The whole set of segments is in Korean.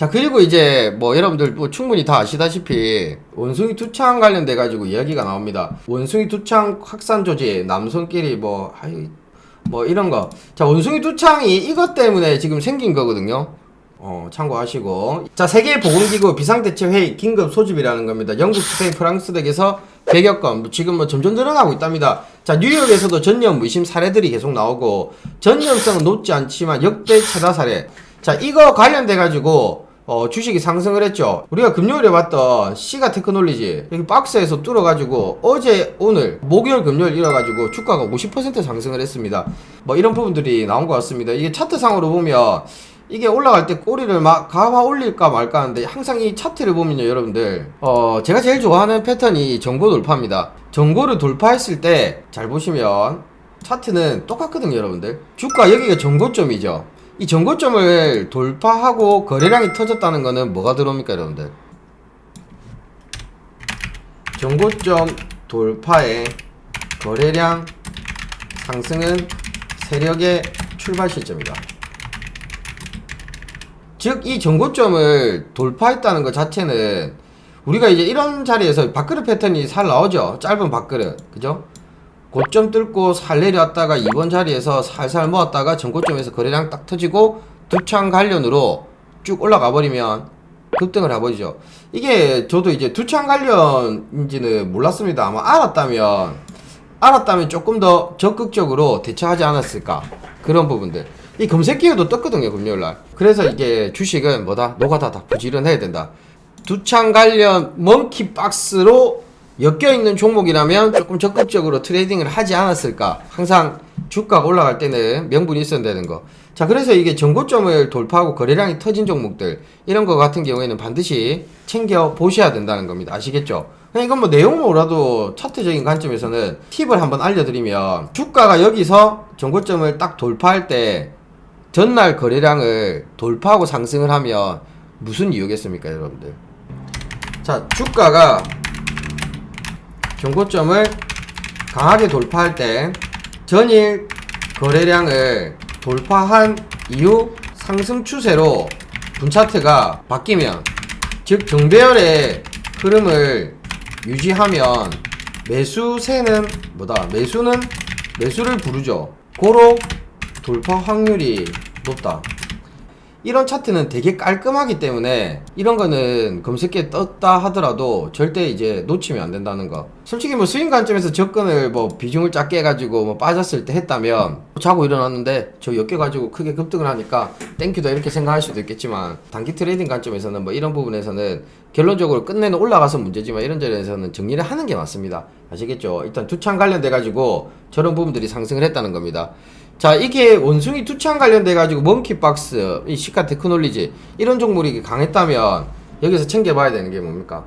자 그리고 이제 뭐 여러분들 뭐 충분히 다 아시다시피 원숭이 투창 관련돼 가지고 이야기가 나옵니다. 원숭이 투창 확산 조지 남성끼리 뭐 하이 뭐 이런 거. 자 원숭이 투창이 이것 때문에 지금 생긴 거거든요. 어 참고하시고 자 세계 보건기구 비상대책회의 긴급 소집이라는 겁니다. 영국, 스페인, 프랑스 등에서 100여 건 지금 뭐 점점 늘어나고 있답니다. 자 뉴욕에서도 전염 의심 사례들이 계속 나오고 전염성은 높지 않지만 역대 최다 사례. 자 이거 관련돼 가지고 어, 주식이 상승을 했죠. 우리가 금요일에 봤던 시가 테크놀리지 여기 박스에서 뚫어가지고 어제 오늘 목요일 금요일 이어가지고 주가가 50% 상승을 했습니다. 뭐 이런 부분들이 나온 것 같습니다. 이게 차트상으로 보면 이게 올라갈 때 꼬리를 막 가마 올릴까 말까 하는데 항상 이 차트를 보면요 여러분들 어 제가 제일 좋아하는 패턴이 전고 돌파입니다. 전고를 돌파했을 때 잘 보시면 차트는 똑같거든요 여러분들 주가 여기가 전고점이죠. 이 전고점을 돌파하고 거래량이 터졌다는 거는 뭐가 들어옵니까 여러분들? 전고점 돌파에 거래량 상승은 세력의 출발 시점이다. 즉, 이 전고점을 돌파했다는 것 자체는 우리가 이제 이런 자리에서 밥그릇 패턴이 살 나오죠. 짧은 밥그릇. 그죠? 고점 뚫고 살 내려왔다가 이번 자리에서 살살 모았다가 전고점에서 거래량 딱 터지고 두창 관련으로 쭉 올라가 버리면 급등을 해버리죠. 이게 저도 이제 두창 관련인지는 몰랐습니다. 아마 알았다면 알았다면 조금 더 적극적으로 대처하지 않았을까 그런 부분들. 이 검색 기회도 떴거든요 금요일 날. 그래서 이게 주식은 뭐다 노가다 다 부지런해야 된다. 두창 관련 먼키 박스로 엮여 있는 종목이라면 조금 적극적으로 트레이딩을 하지 않았을까. 항상 주가가 올라갈 때는 명분이 되는 거. 자, 그래서 이게 전고점을 돌파하고 거래량이 터진 종목들 이런 거 같은 경우에는 반드시 챙겨 보셔야 된다는 겁니다. 아시겠죠? 이건 뭐 내용 몰라도 차트적인 관점에서는 팁을 한번 알려드리면 주가가 여기서 전고점을 딱 돌파할 때 전날 거래량을 돌파하고 상승을 하면 무슨 이유겠습니까, 여러분들? 자, 주가가 전고점을 강하게 돌파할 때 전일 거래량을 돌파한 이후 상승 추세로 분차트가 바뀌면 즉 정배열의 흐름을 유지하면 매수세는 뭐다? 매수는 매수를 부르죠. 고로 돌파 확률이 높다 이런 차트는 되게 깔끔하기 때문에 이런 거는 검색기에 떴다 하더라도 절대 이제 놓치면 안 된다는 거. 솔직히 뭐 스윙 관점에서 접근을 뭐 비중을 작게 해가지고 뭐 빠졌을 때 했다면 자고 일어났는데 저 엮여가지고 크게 급등을 하니까 땡큐다 이렇게 생각할 수도 있겠지만 단기 트레이딩 관점에서는 뭐 이런 부분에서는 결론적으로 끝내는 올라가서 문제지만 이런 자리에서는 정리를 하는 게 맞습니다. 아시겠죠? 일단 두창 관련돼 가지고 저런 부분들이 상승을 했다는 겁니다. 자, 이게 원숭이 투창 관련돼 가지고 먼키박스, 이 시가 테크놀리지 이런 종목이 강했다면 여기서 챙겨봐야 되는 게 뭡니까?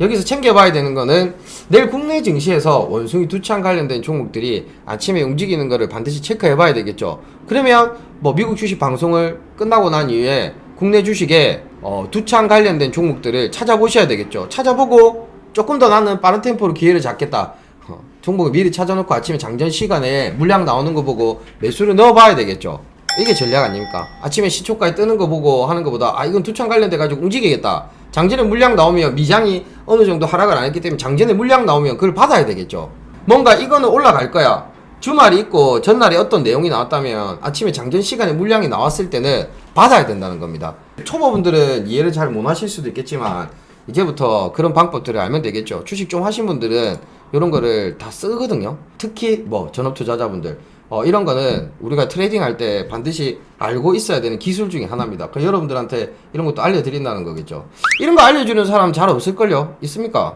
여기서 챙겨봐야 되는 거는 내일 국내 증시에서 원숭이 두창 관련된 종목들이 아침에 움직이는 거를 반드시 체크해 봐야 되겠죠. 그러면 뭐 미국 주식 방송을 끝나고 난 이후에 국내 주식에 어, 두창 관련된 종목들을 찾아보셔야 되겠죠. 찾아보고 조금 더 나는 빠른 템포로 기회를 잡겠다. 어, 종목을 미리 찾아놓고 아침에 장전 시간에 물량 나오는 거 보고 매수를 넣어봐야 되겠죠. 이게 전략 아닙니까? 아침에 시초가에 뜨는 거 보고 하는 것보다 아 이건 두창 관련돼 가지고 움직이겠다. 장전에 물량 나오면 미장이 어느 정도 하락을 안 했기 때문에 장전에 물량 나오면 그걸 받아야 되겠죠. 뭔가 이거는 올라갈 거야. 주말이 있고 전날에 어떤 내용이 나왔다면 아침에 장전 시간에 물량이 나왔을 때는 받아야 된다는 겁니다. 초보분들은 이해를 잘 못 하실 수도 있겠지만 이제부터 그런 방법들을 알면 되겠죠. 주식 좀 하신 분들은 이런 거를 다 쓰거든요. 특히 뭐 전업 투자자분들 어, 이런 거는 우리가 트레이딩 할 때 반드시 알고 있어야 되는 기술 중에 하나입니다. 그 여러분들한테 이런 것도 알려드린다는 거겠죠. 이런 거 알려주는 사람 잘 없을걸요? 있습니까?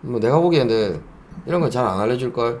뭐 내가 보기에는 이런 건 잘 안 알려줄걸?